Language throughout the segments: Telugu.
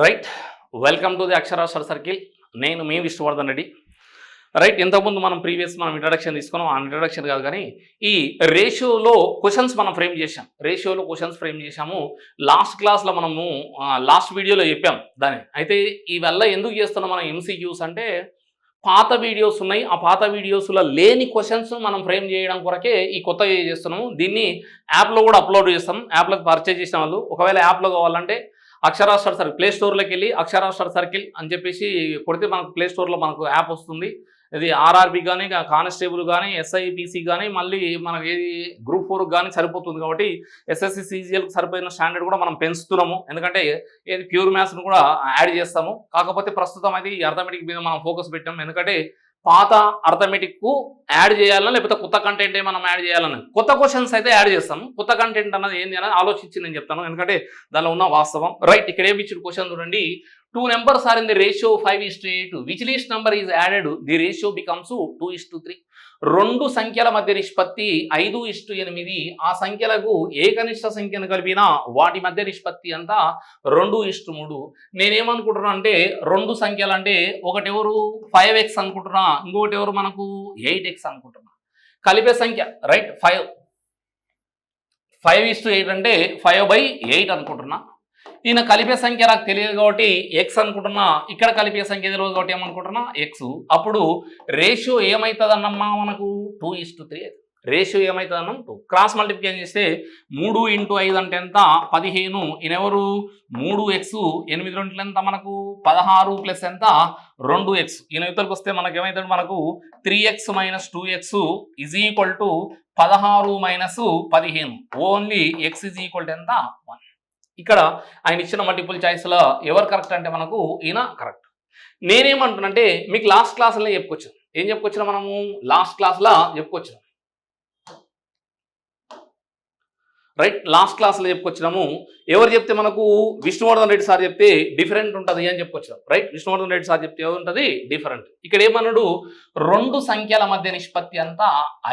Right welcome to the Aksharaswara circle నేను మీ విష్ణువర్ధన్ రెడ్డి. రైట్ ఇంతకుముందు మనం ప్రీవియస్ మనం ఇంట్రడక్షన్ తీసుకున్నాం. ఆ ఇంట్రడక్షన్ కాదు కానీ ఈ రేషియోలో క్వశ్చన్స్ మనం ఫ్రేమ్ చేసాం రేషియోలో క్వశ్చన్స్ ఫ్రేమ్ చేసాము లాస్ట్ క్లాస్లో మనము లాస్ట్ వీడియోలో చెప్పాం దాన్ని. అయితే ఇవల్ల ఎందుకు చేస్తున్నాం మనం ఎంసీక్యూస్ అంటే పాత వీడియోస్ ఉన్నాయి. ఆ పాత వీడియోస్లో లేని క్వశ్చన్స్ మనం ఫ్రేమ్ చేయడం కొరకే ఈ కొత్త చేస్తున్నాము. దీన్ని యాప్లో కూడా అప్లోడ్ చేస్తాం. యాప్లో పర్చేజ్ చేసిన వాళ్ళు. ఒకవేళ యాప్లో కావాలంటే అక్షరాస్టర్ సర్కిల్ ప్లే స్టోర్లోకి వెళ్ళి అక్షరాస్టర్ సర్కిల్ అని చెప్పేసి కొడితే మనకు ప్లే స్టోర్లో మనకు యాప్ వస్తుంది. ఇది ఆర్ఆర్బి కానీ కానిస్టేబుల్ కానీ ఎస్ఐపిసి కానీ మళ్ళీ మనకి ఏది గ్రూప్ ఫోర్ కానీ సరిపోతుంది కాబట్టి ఎస్ఎస్సి సిజిఎల్కి సరిపోయిన స్టాండర్డ్ కూడా మనం పెంచుతున్నాము. ఎందుకంటే ఏది ప్యూర్ మ్యాథ్స్ను కూడా యాడ్ చేస్తాము. కాకపోతే ప్రస్తుతం అయితే ఈ అర్థమెటిక్ మీద మనం ఫోకస్ పెట్టాము. ఎందుకంటే పాత అర్థమెటిక్కు యాడ్ చేయాలన్నా లేకపోతే కొత్త కంటెంట్ మనం యాడ్ చేయాలని? కొత్త క్వశ్చన్స్ అయితే యాడ్ చేస్తాము. కొత్త కంటెంట్ అన్నది ఏంది అని ఆలోచించి నేను చెప్తాను. ఎందుకంటే దానిలో ఉన్న వాస్తవం. రైట్ ఇక్కడ ఏమి ఇచ్చిన క్వశ్చన్ చూడండి. Two numbers are in the ratio five is to eight which number is added the ratio becomes two is to three రెండు సంఖ్యల మధ్య నిష్పత్తి ఐదు ఇష్టు ఎనిమిది. ఆ సంఖ్యలకు ఏకనిష్ట సంఖ్యను కలిపిన వాటి మధ్య నిష్పత్తి అంతా రెండు ఇష్టు మూడు. నేనేమనుకుంటున్నా అంటే రెండు సంఖ్యలు అంటే ఒకటి ఎవరు ఫైవ్ ఎక్స్ అనుకుంటున్నా. ఇంకొకటి ఎవరు మనకు? ఎయిట్ ఎక్స్ అనుకుంటున్నా. కలిపే సంఖ్య right five five is to eight అంటే ఫైవ్ బై ఎయిట్ అనుకుంటున్నా. ఈయన కలిపే సంఖ్య నాకు తెలియదు కాబట్టి ఎక్స్ అనుకుంటున్నా ఇక్కడ కలిపే సంఖ్య తెలియదు కాబట్టి ఏమనుకుంటున్నా? ఎక్స్ అప్పుడు రేషియో ఏమవుతుంది అన్నమ్మా మనకు two is to three ratio ఏమవుతుంది టూ క్రాస్ మల్టిప్లికేషన్ చేస్తే మూడు ఇంటూ ఐదు అంటే ఎంత? పదిహేను. ఇనెవరు మూడు ఎక్స్ ఎనిమిది రెండులు ఎంత మనకు? పదహారు ప్లస్ ఎంత? రెండు ఎక్స్ ఈయన ఇతరులకు వస్తే మనకు ఏమవుతుంది మనకు? Three x minus two x is equal to పదహారు మైనస్ పదిహేను. Only x is equal to ఎంత? వన్ ఇక్కడ ఆయన ఇచ్చిన మల్టిపుల్ చాయిస్లో ఎవరు కరెక్ట్ అంటే మనకు ఈయన కరెక్ట్ నేనేమంటున్నానంటే మీకు లాస్ట్ క్లాస్లో చెప్పుకొచ్చాను. ఏం చెప్పుకొచ్చినా మనము? లాస్ట్ క్లాస్లో చెప్పుకొచ్చాం రైట్ లాస్ట్ క్లాస్లో చెప్పుకొచ్చినాము. ఎవరు చెప్తే మనకు? విష్ణువర్ధన్ రెడ్డి సార్ చెప్తే డిఫరెంట్ ఉంటుంది అని చెప్పుకొచ్చినాం. రైట్ విష్ణువర్ధన్ రెడ్డి సార్ చెప్తే ఏముంటుంది? డిఫరెంట్ ఇక్కడ ఏమన్నాడు? రెండు సంఖ్యల మధ్య నిష్పత్తి అంతా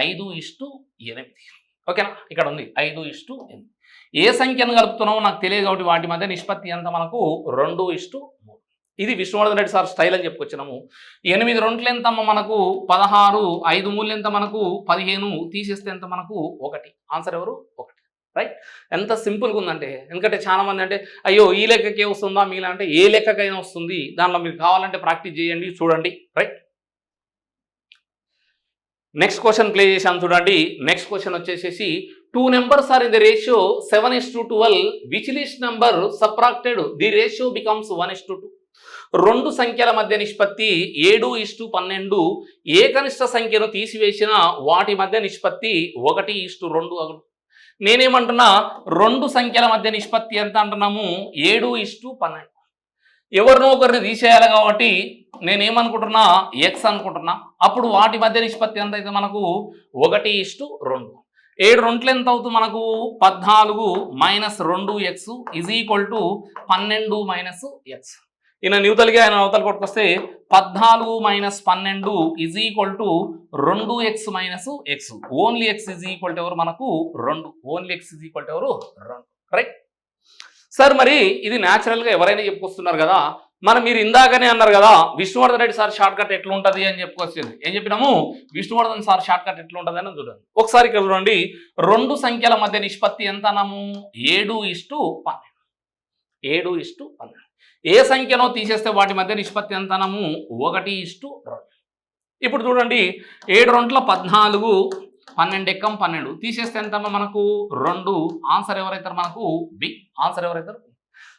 ఐదు ఇష్టు ఎనిమిది. ఓకేనా ఇక్కడ ఉంది. ఐదు ఇష్టు ఎనిమిది. ఏ సంఖ్యను కలుపుతున్నామో నాకు తెలియదు కాబట్టి వాటి మధ్య నిష్పత్తి ఎంత మనకు? రెండు ఇష్టు మూడు. ఇది విష్ణువర్ధన్ రెడ్డి సార్ స్టైల్ అని చెప్పుకొచ్చినాము. ఎనిమిది రెంట్లు ఎంత మనకు? పదహారు ఐదు మూలు ఎంత మనకు? పదిహేను తీసేస్తే ఎంత మనకు? ఒకటి. ఆన్సర్ ఎవరు? ఒకటి. రైట్? ఎంత సింపుల్గా ఉందంటే ఎందుకంటే చాలా మంది అంటే అయ్యో ఈ లెక్కకే వస్తుందా మీలా అంటే ఏ లెక్కకైనా వస్తుంది. దానిలో మీరు కావాలంటే ప్రాక్టీస్ చేయండి చూడండి. రైట్? నెక్స్ట్ క్వశ్చన్ ప్లే చేశాను చూడండి. నెక్స్ట్ క్వశ్చన్ వచ్చేసేసి two numbers are in the ratio seven is to twelve which number subtracted the ratio becomes one is to two రెండు సంఖ్యల మధ్య నిష్పత్తి ఏడు ఇష్టు పన్నెండు. ఏకనిష్ట సంఖ్యను తీసివేసిన వాటి మధ్య నిష్పత్తి ఒకటి ఇష్టు రెండు అగుడు నేనేమంటున్నా? రెండు సంఖ్యల మధ్య నిష్పత్తి ఎంత అంటున్నాము? ఏడు ఇష్టు పన్నెండు. ఎవరినో ఒకరిని తీసేయాలి కాబట్టి నేనేమనుకుంటున్నా? ఎక్స్ అనుకుంటున్నా. అప్పుడు వాటి మధ్య నిష్పత్తి ఎంత అయితే మనకు? ఒకటి ఇష్టు రెండు. ఏడు రెంట్లు ఎంత అవుతుంది మనకు? పద్నాలుగు మైనస్ రెండు ఎక్స్ ఇజ్ ఈక్వల్ టు పన్నెండు మైనస్ ఎక్స్. ఈయన న్యూతలిగా ఆయన అవతల కొట్టుకొస్తే పద్నాలుగు మైనస్ పన్నెండు ఇజ్ ఈక్వల్ టు రెండు x minus x. Only x is equal to ఎవరు? మనకు రెండు. Only x is equal to ఎవరు? రెండు. రైట్ సార్ మరి ఇది న్యాచురల్గా ఎవరైనా చెప్పుకొస్తున్నారు కదా మనం మీరు ఇందాకనే అన్నారు కదా Vishnuvardhan Reddy sir short cut ఎట్లుంటుంది అని చెప్పుకొచ్చింది. ఏం చెప్పినాము? విష్ణువర్ధన్ సార్ షార్ట్ కట్ ఎట్లుంటుంది అని చూడండి. ఒకసారి ఇక్కడ చూడండి. రెండు సంఖ్యల మధ్య నిష్పత్తి ఎంత అన్నాము? ఏడు ఇష్టు పన్నెండు. ఏడు ఇష్టు పన్నెండు. ఏ సంఖ్యనో తీసేస్తే వాటి మధ్య నిష్పత్తి ఎంత అన్నాము? ఒకటి ఇష్టు రెండు. ఇప్పుడు చూడండి. ఏడు రెంట్ల పద్నాలుగు పన్నెండు ఎక్కం పన్నెండు. తీసేస్తే ఎంత మనకు? రెండు. ఆన్సర్ ఎవరైతారు మనకు? B answer ఎవరైతారు?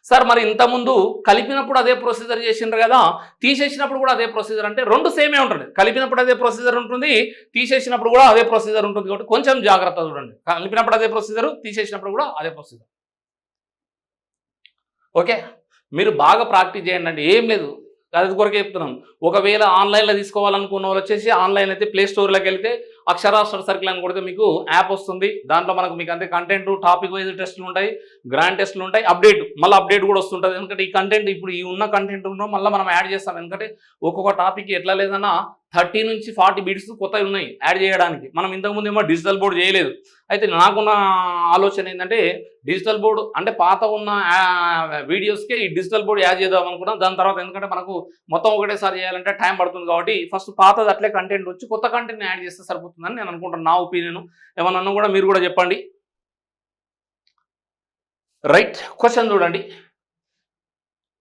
సార్ మరి ఇంతకుముందు కలిపినప్పుడు అదే ప్రొసీజర్ చేసిండ్రు కదా తీసేసినప్పుడు కూడా అదే ప్రొసీజర్ అంటే రెండు సేమే ఉంటుంది కలిపినప్పుడు అదే ప్రొసీజర్ ఉంటుంది తీసేసినప్పుడు కూడా అదే ప్రొసీజర్ ఉంటుంది కాబట్టి కొంచెం జాగ్రత్త చూడండి. కలిపినప్పుడు అదే ప్రొసీజర్ తీసేసినప్పుడు కూడా అదే ప్రొసీజర్ ఓకే? మీరు బాగా ప్రాక్టీస్ చేయండి అండి ఏం లేదు. అది కొరకే చెప్తున్నాం. ఒకవేళ ఆన్లైన్లో తీసుకోవాలనుకున్న వాళ్ళు వచ్చేసి ఆన్లైన్ అయితే ప్లే స్టోర్లోకి వెళ్తే అక్షరాస్ట్ర సర్కిల్ అని కొడితే మీకు యాప్ వస్తుంది. దాంట్లో మనకు మీకు అంతే కంటెంట్ టాపిక్ వైజ్ టెస్టులు ఉంటాయి గ్రాండ్ టెస్టులు ఉంటాయి అప్డేట్ మళ్ళీ అప్డేట్ కూడా వస్తుంటుంది. ఎందుకంటే ఈ కంటెంట్ ఇప్పుడు ఈ ఉన్న కంటెంట్ మళ్ళీ మనం యాడ్ చేస్తాం. ఎందుకంటే ఒక్కొక్క టాపిక్ ఎట్లా లేదన్నా థర్టీ నుంచి ఫార్టీ బీట్స్ కొత్తవి ఉన్నాయి యాడ్ చేయడానికి. మనం ఇంతకుముందు ఏమో డిజిటల్ బోర్డు చేయలేదు. అయితే నాకున్న ఆలోచన ఏంటంటే డిజిటల్ బోర్డు అంటే పాత ఉన్న వీడియోస్కే ఈ డిజిటల్ బోర్డు యాడ్ చేద్దాం అనుకున్నాం. దాని తర్వాత ఎందుకంటే మనకు మొత్తం ఒకటేసారి చేయాలంటే టైం పడుతుంది కాబట్టి ఫస్ట్ పాతది అట్లే కంటెంట్ వచ్చి కొత్త కంటెంట్ యాడ్ చేస్తే సరిపోతుంది. సరిపోతుందని నేను అనుకుంటాను నా ఒపీనియన్. ఏమన్నా కూడా మీరు కూడా చెప్పండి. రైట్. క్వశ్చన్ చూడండి.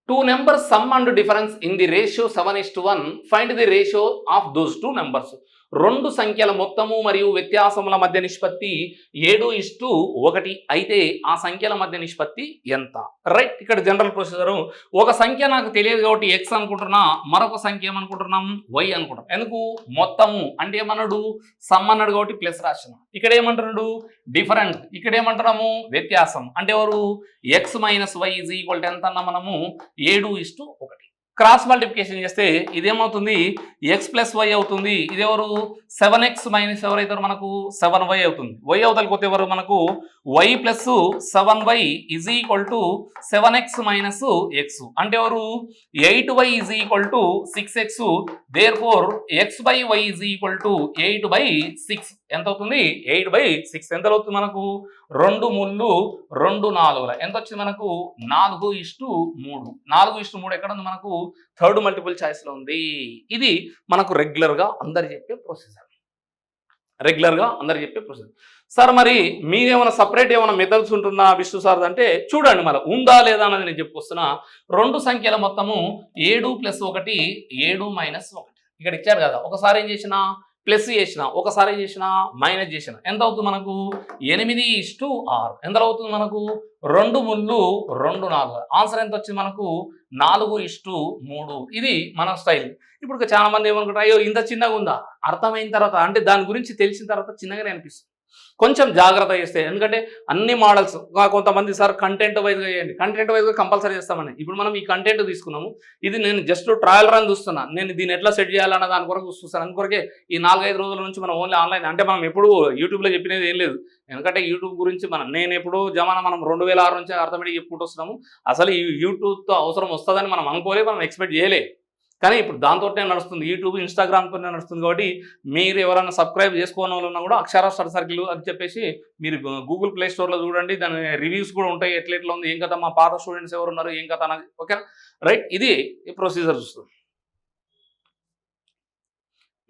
Two numbers sum and difference in the ratio seven is to one. Find the ratio of those two numbers. రెండు సంఖ్యల మొత్తము మరియు వ్యత్యాసముల మధ్య నిష్పత్తి ఏడు ఇస్టు ఒకటి. అయితే ఆ సంఖ్యల మధ్య నిష్పత్తి ఎంత? రైట్ ఇక్కడ జనరల్ ప్రొసీజరు ఒక సంఖ్య నాకు తెలియదు కాబట్టి ఎక్స్ అనుకుంటున్నా మరొక సంఖ్య ఏమనుకుంటున్నాం? వై అనుకుంటాం ఎందుకు? మొత్తము. అంటే ఏమన్నాడు? సమ్ అన్నాడు కాబట్టి ప్లస్ రాసిన. ఇక్కడ ఏమంటున్నాడు? డిఫరెంట్ ఇక్కడ ఏమంటున్నాము? వ్యత్యాసం. అంటే ఎవరు? X minus y is equal ఎంత అన్న మనము? ఏడు ఇస్టు ఒకటి. క్రాస్ మల్టిప్లికేషన్ చేస్తే ఇదేమవుతుంది? ఎక్స్ ప్లస్ వై అవుతుంది. ఇది ఎవరు సెవెన్ ఎక్స్ మైనస్ ఎవరైతారు మనకు సెవెన్ వై అవుతుంది. వై అవతలకి పోతే ఎవరు? మనకు y plus seven y is equal to seven x minus x అంటే ఎవరు? Eight y is equal to six x therefore x by y is equal to eight by six ఎంత అవుతుంది ఎయిట్ బై సిక్స్ ఎంత అవుతుంది మనకు? రెండు ముళ్ళు రెండు నాలుగుల. ఎంత వచ్చింది మనకు? నాలుగు ఇష్టు మూడు. నాలుగు ఇష్టు మూడు ఎక్కడ ఉంది మనకు? థర్డ్ మల్టిపుల్ ఛాయిస్లో ఉంది. ఇది మనకు రెగ్యులర్గా అందరు చెప్పే ప్రొసీజర్ రెగ్యులర్గా అందరు చెప్పే ప్రొసీజర్ సార్ మరి మీరేమైనా సపరేట్ ఏమైనా మెథడ్స్ ఉంటుందా విష్ణు సార్ అంటే చూడండి మరి ఉందా లేదా అన్నది నేను చెప్పుకొస్తున్నా రెండు సంఖ్యల మొత్తము ఏడు ప్లస్ ఒకటి ఏడు మైనస్ ఒకటి. ఇక్కడ ఇచ్చారు కదా ఒకసారి ఏం చేసిన ప్లస్ చేసిన ఒకసారి చేసిన మైనస్ చేసిన ఎంత అవుతుంది మనకు? ఎనిమిది ఇష్టు ఆరు. ఎంత అవుతుంది మనకు? రెండు ముళ్ళు రెండు నాలుగు. ఆన్సర్ ఎంత వచ్చింది మనకు? నాలుగు ఇష్టు మూడు. ఇది మన స్టైల్ ఇప్పుడు చాలా మంది ఏమనుకుంటారు? అయ్యో ఇంత చిన్నగా ఉందా? అర్థమైన తర్వాత అంటే దాని గురించి తెలిసిన తర్వాత చిన్నగానే అనిపిస్తుంది. కొంచెం జాగ్రత్త చేస్తే ఎందుకంటే అన్ని మోడల్స్ కొంతమంది సార్ కంటెంట్ వైజ్గా చేయండి. కంటెంట్ వైజ్గా కంపల్సరీ చేస్తామని. ఇప్పుడు మనం ఈ కంటెంట్ తీసుకున్నాము. ఇది నేను జస్ట్ ట్రయల్ రన్ చూస్తున్నా. నేను దీన్ని ఎట్లా సెట్ చేయాలన్న దాని కొరకు చూస్తాను అందుకొరకే ఈ నాలుగైదు రోజుల నుంచి మనం ఓన్లీ ఆన్లైన్ అంటే మనం ఎప్పుడు యూట్యూబ్లో చెప్పినది ఏం లేదు. ఎందుకంటే యూట్యూబ్ గురించి మనం నేను ఎప్పుడు జమానా మనం రెండు వేల ఆరు నుంచి అర్థమెటిక్ చెప్పుకుంటూ వస్తున్నాము అసలు ఈ యూట్యూబ్తో అవసరం వస్తుందని మనం అనుకోలే మనం ఎక్స్పెక్ట్ చేయలే. కానీ ఇప్పుడు దాంతోనే నడుస్తుంది. యూట్యూబ్ ఇన్స్టాగ్రామ్తోనే నడుస్తుంది కాబట్టి మీరు ఎవరైనా సబ్స్క్రైబ్ చేసుకోని వాళ్ళు ఉన్నా కూడా అక్షర స్టడీ సర్కిల్ అని చెప్పేసి మీరు గూగుల్ ప్లే స్టోర్లో చూడండి. దాని రివ్యూస్ కూడా ఉంటాయి. ఎట్లా ఎట్లా ఉంది ఏం కథ మా పాత స్టూడెంట్స్ ఎవరు ఉన్నారు ఏం కథ అన్నది. ఓకేనా? రైట్ ఇది ప్రొసీజర్ చూస్తుంది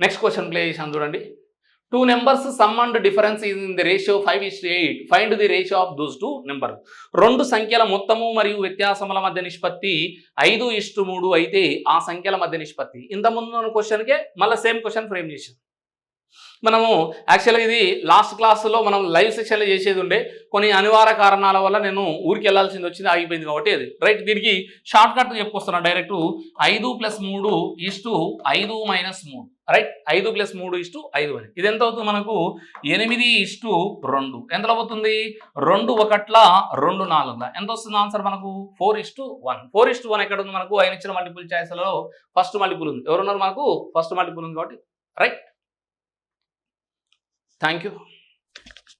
నెక్స్ట్ క్వశ్చన్ ప్లే చేసాను చూడండి. Two numbers sum and difference in the ratio five is eight find the ratio of those two number రెండు సంఖ్యల మొత్తము మరియు వ్యత్యాసముల మధ్య నిష్పత్తి ఐదు ఇష్టు మూడు అయితే ఆ సంఖ్యల మధ్య నిష్పత్తి. ఇంత ముందు క్వశ్చన్కే మళ్ళీ సేమ్ క్వశ్చన్ ఫ్రేమ్ చేసాం మనము యాక్చువల్గా ఇది లాస్ట్ క్లాస్లో మనం లైవ్ సెక్షన్లో చేసేది ఉండే కొన్ని అనివార్య కారణాల వల్ల నేను ఊరికి వెళ్ళాల్సింది వచ్చింది ఆగిపోయింది కాబట్టి అది. రైట్ దీనికి షార్ట్ కట్ చెప్పుకొస్తున్నాను డైరెక్ట్ ఐదు ప్లస్ మూడు ఇస్టు ఐదు మైనస్ మూడు. రైట్ ఐదు ప్లస్ మూడు ఇస్టు ఐదు అని. ఇది ఎంత అవుతుంది మనకు? ఎనిమిది ఇస్టు రెండు. ఎంతలో అవుతుంది రెండు ఒకట్ల రెండు నాలుగుల ఎంత వస్తుంది ఆన్సర్ మనకు? Four is to one. Four is to one ఎక్కడ ఉంది మనకు? ఆయన ఇచ్చిన మల్టిపుల్ ఛాయిస్లలో ఫస్ట్ మల్టిపుల్ ఉంది. ఎవరున్నారు మనకు? ఫస్ట్ మల్టిపుల్ ఉంది కాబట్టి. Right thank you